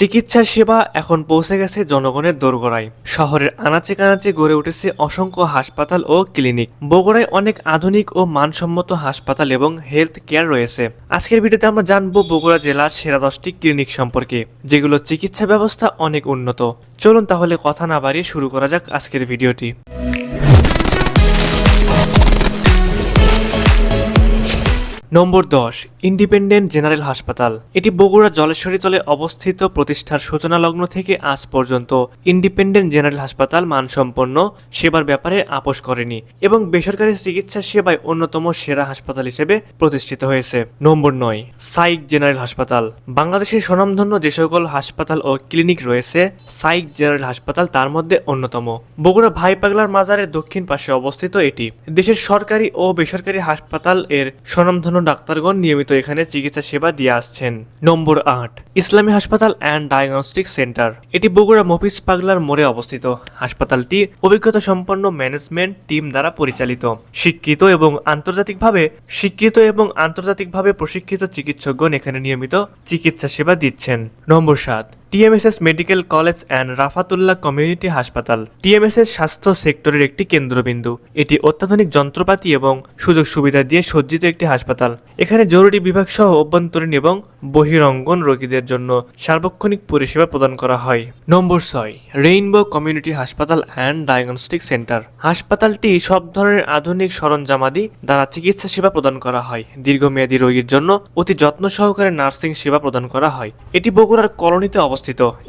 চিকিৎসা সেবা এখন পৌঁছে গেছে জনগণের দোরগোড়ায়। শহরের আনাচে কানাচে গড়ে উঠেছে অসংখ্য হাসপাতাল ও ক্লিনিক। বগুড়ায় অনেক আধুনিক ও মানসম্মত হাসপাতাল এবং হেলথ কেয়ার রয়েছে। আজকের ভিডিওতে আমরা জানব বগুড়া জেলার সেরা দশটি ক্লিনিক সম্পর্কে, যেগুলো চিকিৎসা ব্যবস্থা অনেক উন্নত। চলুন তাহলে কথা না বাড়িয়ে শুরু করা যাক আজকের ভিডিওটি। নম্বর দশ, ইন্ডিপেন্ডেন্ট জেনারেল হাসপাতাল। এটি বগুড়া জলেশ্বরী তলে অবস্থিত প্রতিষ্ঠার সূচনা লগ্ন থেকে আজ পর্যন্ত ইন্ডিপেন্ডেন্ট জেনারেল হাসপাতাল মানসম্পন্ন, সেবার ব্যাপারে আপোষ করেনি এবং বেসরকারি চিকিৎসা সেবায় অন্যতম সেরা হাসপাতাল হিসেবে প্রতিষ্ঠিত হয়েছে। নম্বর নয়, সাইক জেনারেল হাসপাতাল। বাংলাদেশের স্বনামধন্য যে সকল হাসপাতাল ও ক্লিনিক রয়েছে, সাইক জেনারেল হাসপাতাল তার মধ্যে অন্যতম। বগুড়া ভাইপাগলার মাজারের দক্ষিণ পাশে অবস্থিত এটি। দেশের সরকারি ও বেসরকারি হাসপাতাল এর স্বনামধন্য ডাক্তারগণ নিয়মিত এখানে চিকিৎসা সেবা দিয়ে আসছেন। নম্বর আট, ইসলামী হাসপাতাল অ্যান্ড ডায়াগনস্টিক সেন্টার। এটি বগুড়া মফিস পাগলার মোড়ে অবস্থিত। হাসপাতালটি অভিজ্ঞতা সম্পন্ন ম্যানেজমেন্ট টিম দ্বারা পরিচালিত। শিক্ষিত এবং আন্তর্জাতিকভাবে শিক্ষিত এবং আন্তর্জাতিকভাবে প্রশিক্ষিত চিকিৎসকগণ এখানে নিয়মিত চিকিৎসা সেবা দিচ্ছেন। নম্বর সাত TMSS medical college and Rafatullah community হাসপাতাল। টিএমএসএস স্বাস্থ্য সেক্টরের একটি কেন্দ্রবিন্দু। এটি অত্যাধুনিক যন্ত্রপাতি এবং সুযোগ সুবিধা দিয়ে সজ্জিত একটি হাসপাতাল। এখানে জরুরি বিভাগ সহ অভ্যন্তরীণ এবং বহিরঙ্গন রোগীদের জন্য সার্বক্ষণিক পরিষেবা প্রদান করা হয়। নম্বর ছয়, রেইনবো কমিউনিটি হাসপাতাল অ্যান্ড ডায়াগনস্টিক সেন্টার। হাসপাতালটি সব ধরনের আধুনিক সরঞ্জামাদি দ্বারা চিকিৎসা সেবা প্রদান করা হয়। দীর্ঘমেয়াদী রোগীর জন্য অতি যত্ন সহকারে নার্সিং সেবা প্রদান করা হয়। এটি বগুড়ার কলোনিতে অবস্থিত।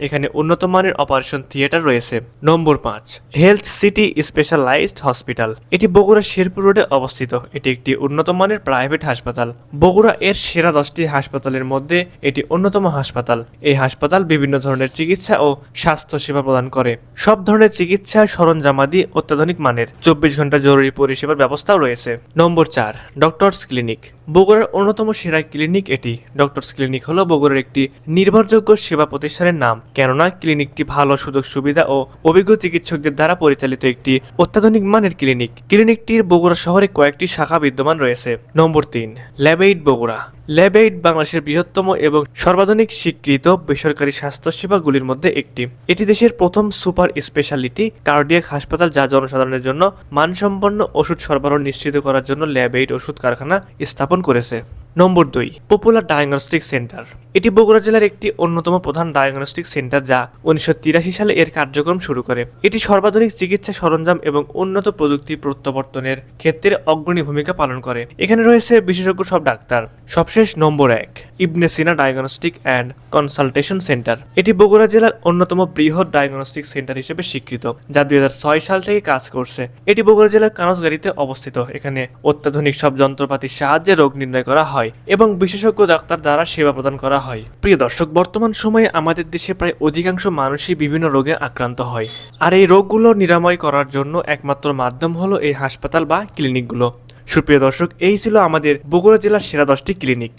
এখানে উন্নত মানের অপারেশন থিয়েটার রয়েছে। নম্বর পাঁচ হেলথ সিটি স্পেশালাইজড হসপিটাল এটি বগুড়া শেরপুর রোডে অবস্থিত। এটি একটি উন্নত মানের প্রাইভেট হাসপাতাল। বগুড়া এর সেরা দশটি হাসপাতালের মধ্যে এটি অন্যতম হাসপাতাল। এই হাসপাতাল বিভিন্ন ধরনের চিকিৎসা ও স্বাস্থ্য সেবা প্রদান করে। সব ধরনের চিকিৎসা সরঞ্জামাদি অত্যাধুনিক মানের। চব্বিশ ঘণ্টা জরুরি পরিষেবার ব্যবস্থাও রয়েছে। নম্বর চার ডক্টরস ক্লিনিক বগুড়ার অন্যতম সেরা ক্লিনিক এটি। ডক্টরস ক্লিনিক হলো বগুড়ার একটি নির্ভরযোগ্য সেবা প্রতিষ্ঠানের নাম, কেননা ক্লিনিকটি ভালো সুযোগ সুবিধা ও অভিজ্ঞ চিকিৎসকদের দ্বারা পরিচালিত একটি অত্যাধুনিক মানের ক্লিনিক। ক্লিনিকটির বগুড়া শহরে কয়েকটি শাখা বিদ্যমান রয়েছে। নম্বর তিন ল্যাবেইড বগুড়া। ল্যাবেইড বাংলাদেশের বৃহত্তম এবং সর্বাধুনিক স্বীকৃত বেসরকারি স্বাস্থ্যসেবাগুলির মধ্যে একটি। এটি দেশের প্রথম সুপার স্পেশালিটি কার্ডিয়াক হাসপাতাল যা জনসাধারণের জন্য মানসম্পন্ন ওষুধ সরবরাহ নিশ্চিত করার জন্য ল্যাবেইড ওষুধ কারখানা স্থাপন করেছে। নম্বর দুই, পপুলার ডায়াগনস্টিক সেন্টার। এটি বগুড়া জেলার একটি অন্যতম প্রধান ডায়াগনস্টিক সেন্টার যা উনিশশো তিরাশি সালে এর কার্যক্রম শুরু করে। এটি সর্বাধুনিক চিকিৎসা সরঞ্জাম এবং উন্নত প্রযুক্তি প্রত্যাবর্তনের ক্ষেত্রে অগ্রণী ভূমিকা পালন করে। এখানে রয়েছে বিশেষজ্ঞ সব ডাক্তার। সবশেষ নম্বর এক Ibne Sina diagnostic and consultation centre এটি বগুড়া জেলার অন্যতম বৃহৎ ডায়াগনস্টিক সেন্টার হিসেবে স্বীকৃত, যা দুই হাজার ছয় সাল থেকে কাজ করছে। এটি বগুড়া জেলার কানসগাড়িতে অবস্থিত। এখানে অত্যাধুনিক সব যন্ত্রপাতির সাহায্যে রোগ নির্ণয় করা হয় এবং বিশেষজ্ঞ ডাক্তার দ্বারা সেবা প্রদান করা হয়। প্রিয় দর্শক, বর্তমান সময়ে আমাদের দেশে প্রায় অধিকাংশ মানুষই বিভিন্ন রোগে আক্রান্ত হয়। আর এই রোগগুলো নিরাময় করার জন্য একমাত্র মাধ্যম হলো এই হাসপাতাল বা ক্লিনিকগুলো। সুপ্রিয় দর্শক, এই ছিল আমাদের বগুড়া জেলার সেরা দশটি ক্লিনিক।